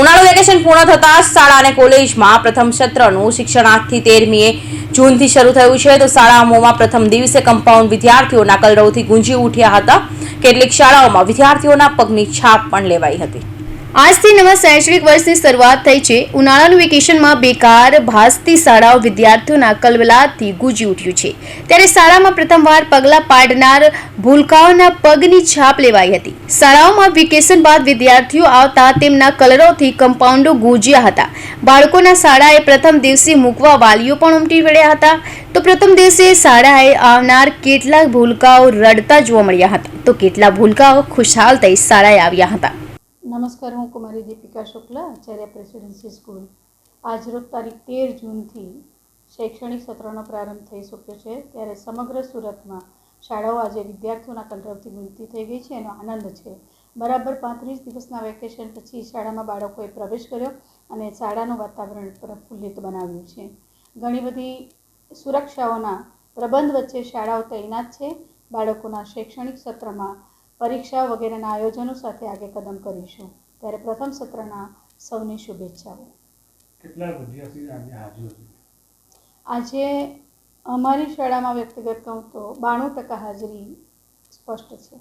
ઉનાળુ વેકેશન પૂર્ણ થતાં શાળા અને કોલેજમાં પ્રથમ સત્રનું શિક્ષણ આજથી તેરમીએ જૂનથી શરૂ થયું છે. તો શાળાઓમાં પ્રથમ દિવસે કમ્પાઉન્ડ વિદ્યાર્થીઓના કલરવથી ગુંજી ઉઠ્યા હતા. કેટલીક શાળાઓમાં વિદ્યાર્થીઓના પગની છાપ પણ લેવાઈ હતી. આજથી નવા શૈક્ષણિક વર્ષની શરૂઆત થઈ છે. ઉનાળાનું વેકેશનમાં બેકાર ભાસતી શાળાઓ વિદ્યાર્થીઓના કલવલાથી ગુજી ઉઠ્યું છે. ત્યારે શાળામાં પ્રથમવાર પગલાં પાડનાર ભૂલકાઓના પગની છાપ લેવાઈ હતી. શાળાઓમાં વેકેશન બાદ વિદ્યાર્થીઓ આવતા તેમના કલરોથી કમ્પાઉન્ડો ગુજ્યા હતા. બાળકોના શાળાએ પ્રથમ દિવસે મૂકવા વાલીઓ પણ ઉમટી પડ્યા હતા. તો પ્રથમ દિવસે શાળાએ આવનાર કેટલાક ભૂલકાઓ રડતા જોવા મળ્યા હતા. તો કેટલા ભૂલકાઓ ખુશહાલ થઈ શાળાએ આવ્યા હતા. નમસ્કાર, હું કુમારી દીપિકા શુક્લા, આચાર્ય પ્રેસિડેન્સી સ્કૂલ. આજરોજ તારીખ તેર જૂનથી શૈક્ષણિક સત્રનો પ્રારંભ થઈ શક્યો છે. ત્યારે સમગ્ર સુરતમાં શાળાઓ આજે વિદ્યાર્થીઓના કલરવથી ગુંજતી થઈ ગઈ છે એનો આનંદ છે. બરાબર પાંત્રીસ દિવસના વેકેશન પછી શાળામાં બાળકોએ પ્રવેશ કર્યો અને શાળાનું વાતાવરણ પ્રફુલ્લિત બનાવ્યું છે. ઘણી બધી સુરક્ષાઓના પ્રબંધ વચ્ચે શાળાઓ તૈનાત છે. બાળકોના શૈક્ષણિક સત્રમાં પરીક્ષા વગેરેના આયોજનો સાથે આગળ કદમ કરીશું. ત્યારે પ્રથમ સત્રના સૌની શુભેચ્છાઓ. કેટલા વિદ્યાર્થીઓ આજે હાજર આજે અમારી શાળામાં વ્યક્તિગત કહું તો બાણું ટકા હાજરી સ્પષ્ટ છે.